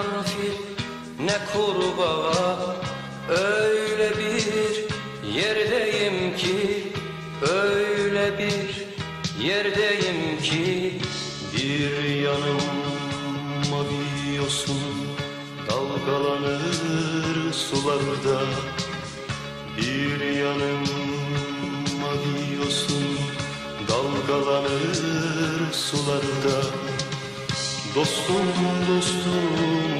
karanfil ne kurbağa Öyle bir yerdeyim ki Öyle bir yerdeyim ki Bir yanım mavi yosun Dalgalanır sularda. Bir yanım mavi yosun Dalgalanır sularda. Dostum dostum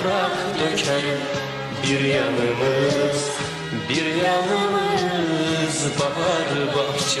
Yaprak döker bir yanımız Bir yanımız bahar bahçe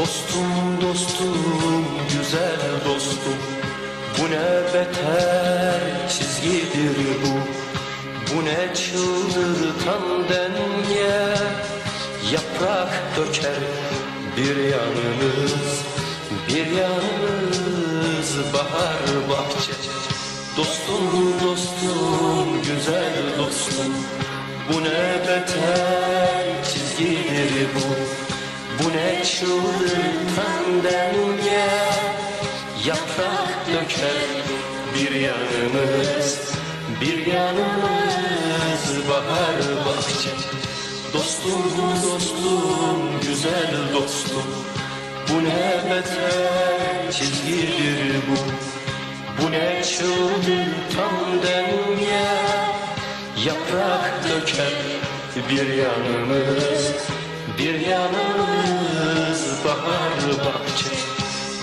Dostum dostum güzel dostum. Bu ne beter çizgidir bu. Bu ne çıldırtan denge. Yaprak döker bir yanımız Bir yanımız bahar bahçe. Dostum dostum güzel dostum. Bu ne beter çizgidir bu Bu ne çıldırtan denge Yaprak döker bir yanımız Bir yanımız bahar bahçe. Dostum dostum güzel dostum. Bu ne beter çizgidir bu? Bu ne çıldırtan denge Yaprak döker bir yanımız Bir yanımız bahçe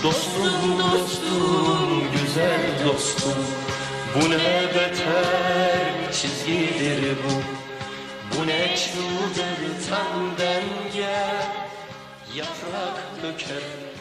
Dostum dostum güzel dostum. Bu ne beter çizgidir bu. Bu ne çıldırtan denge Yaprak döker